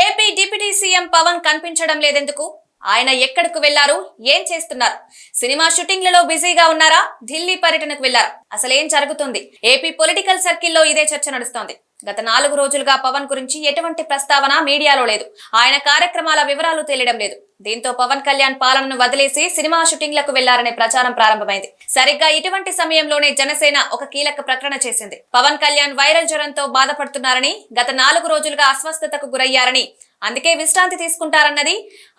AP deputy CM Pawan కనిపించడం లేదెందుకు? ఆయన ఎక్కడికి వెళ్ళారు? ఏం చేస్తున్నారు? సినిమా షూటింగ్లలో బిజీగా ఉన్నారా? ఢిల్లీ పర్యటనకు వెళ్ళారా. అసలేం జరుగుతుంది? ఏపీ పొలిటికల్ సర్కిల్లో ఇదే చర్చ నడుస్తోంది. గత నాలుగు రోజులుగా పవన్ గురించి ఎటువంటి ప్రస్తావన మీడియాలో లేదు. ఆయన కార్యక్రమాల వివరాలు తెలియడం లేదు. దీంతో పవన్ కళ్యాణ్ పాలనను వదిలేసి సినిమా షూటింగ్లకు వెళ్ళారనే ప్రచారం ప్రారంభమైంది. సరిగ్గా ఇటువంటి సమయంలోనే జనసేన ఒక కీలక ప్రకటన చేసింది. పవన్ కళ్యాణ్ వైరల్ జ్వరంతో బాధపడుతున్నారని గత నాలుగు రోజులుగా అస్వస్థతకు గురయ్యారని అందుకే విశ్రాంతి తీసుకుంటారన్నది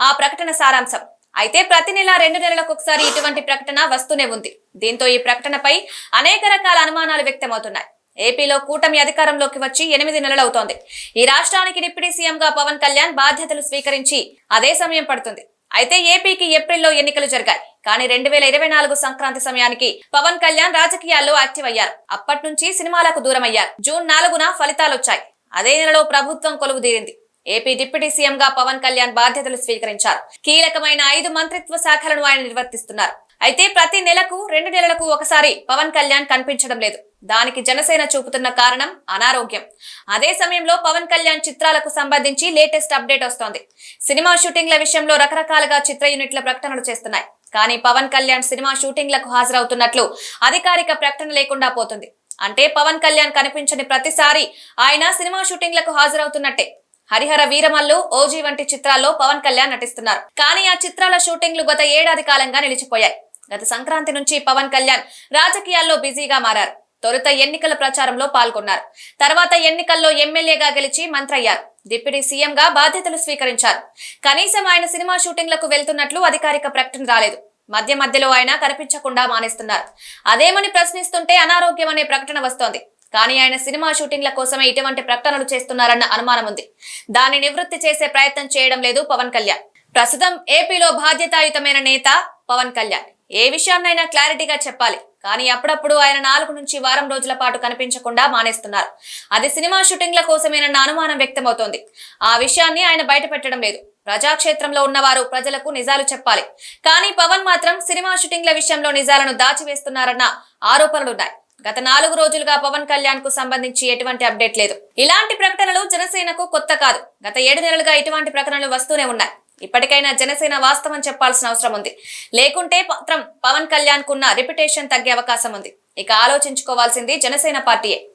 ఆ ప్రకటన సారాంశం. అయితే ప్రతి నెల రెండు నెలలకు ఒకసారి ఇటువంటి ప్రకటన వస్తూనే ఉంది. దీంతో ఈ ప్రకటనపై అనేక రకాల అనుమానాలు వ్యక్తమవుతున్నాయి. ఏపీలో కూటమి అధికారంలోకి వచ్చి ఎనిమిది నెలలవుతోంది. ఈ రాష్ట్రానికి డిప్యూటీ సీఎంగా పవన్ కళ్యాణ్ బాధ్యతలు స్వీకరించి అదే సమయం పడుతుంది. అయితే ఏపీకి ఏప్రిల్లో ఎన్నికలు జరిగాయి. కానీ రెండు వేల ఇరవై నాలుగు సంక్రాంతి సమయానికి పవన్ కళ్యాణ్ రాజకీయాల్లో యాక్టివ్ అయ్యారు. అప్పటి నుంచి సినిమాలకు దూరం అయ్యారు జూన్ నాలుగున ఫలితాలు వచ్చాయి అదే నెలలో ప్రభుత్వం కొలువుదీరింది. ఏపీ డిప్యూటీ సీఎంగా పవన్ కళ్యాణ్ బాధ్యతలు స్వీకరించారు. కీలకమైన ఐదు మంత్రిత్వ శాఖలను ఆయన నిర్వర్తిస్తున్నారు. అయితే ప్రతి నెలకు రెండు నెలలకు ఒకసారి పవన్ కళ్యాణ్ కనిపించడం లేదు. దానికి జనసేన చూపుతున్న కారణం అనారోగ్యం. అదే సమయంలో పవన్ కళ్యాణ్ చిత్రాలకు సంబంధించి లేటెస్ట్ అప్డేట్ వస్తోంది. సినిమా షూటింగ్ల విషయంలో రకరకాలుగా చిత్ర యూనిట్ల ప్రకటనలు చేస్తున్నాయి. కానీ పవన్ కళ్యాణ్ సినిమా షూటింగ్లకు హాజరవుతున్నట్లు అధికారిక ప్రకటన లేకుండా పోతుంది. అంటే పవన్ కళ్యాణ్ కనిపించని ప్రతిసారి ఆయన సినిమా షూటింగ్లకు హాజరవుతున్నట్టే. హరిహర వీరమల్లు ఓజీ వంటి చిత్రాల్లో పవన్ కళ్యాణ్ నటిస్తున్నారు. కానీ ఆ చిత్రాల షూటింగ్లు గత ఏడాది కాలంగా నిలిచిపోయాయి. గత సంక్రాంతి నుంచి పవన్ కళ్యాణ్ రాజకీయాల్లో బిజీగా మారారు. తొలుత ఎన్నికల ప్రచారంలో పాల్గొన్నారు. తర్వాత ఎన్నికల్లో ఎమ్మెల్యేగా గెలిచి మంత్రి అయ్యారు డిప్యూటీ సీఎంగా బాధ్యతలు స్వీకరించారు. కనీసం ఆయన సినిమా షూటింగ్లకు వెళ్తున్నట్లు అధికారిక ప్రకటన రాలేదు. మధ్య మధ్యలో ఆయన కనిపించకుండా మానేస్తున్నారు. అదేమని ప్రశ్నిస్తుంటే అనారోగ్యం అనే ప్రకటన వస్తోంది. కానీ ఆయన సినిమా షూటింగ్ల కోసమే ఇటువంటి ప్రకటనలు చేస్తున్నారన్న అనుమానం ఉంది. దాన్ని నివృత్తి చేసే ప్రయత్నం చేయడం లేదు పవన్ కళ్యాణ్. ప్రస్తుతం ఏపీలో బాధ్యతాయుతమైన నేత పవన్ కళ్యాణ్. ఏ విషయాన్నైనా క్లారిటీగా చెప్పాలి. కానీ అప్పుడప్పుడు ఆయన నాలుగు నుంచి వారం రోజుల పాటు కనిపించకుండా మానేస్తున్నారు. అది సినిమా షూటింగ్ల కోసమేనన్న అనుమానం వ్యక్తమవుతోంది. ఆ విషయాన్ని ఆయన బయటపెట్టడం లేదు. ప్రజాక్షేత్రంలో ఉన్నవారు ప్రజలకు నిజాలు చెప్పాలి. కానీ పవన్ మాత్రం సినిమా షూటింగ్ల విషయంలో నిజాలను దాచివేస్తున్నారన్న ఆరోపణలున్నాయి. గత నాలుగు రోజులుగా పవన్ కళ్యాణ్కు సంబంధించి ఎటువంటి అప్డేట్ లేదు. ఇలాంటి ప్రకటనలు జనసేనకు కొత్త కాదు. గత ఏడు నెలలుగా ఇటువంటి ప్రకటనలు వస్తూనే ఉన్నాయి. ఇప్పటికైనా జనసేన వాస్తవం చెప్పాల్సిన అవసరం ఉంది. లేకుంటే మాత్రం పవన్ కళ్యాణ్ కున్న రిప్యుటేషన్ తగ్గే అవకాశం ఉంది. ఇక ఆలోచించుకోవాల్సింది జనసేన పార్టీయే.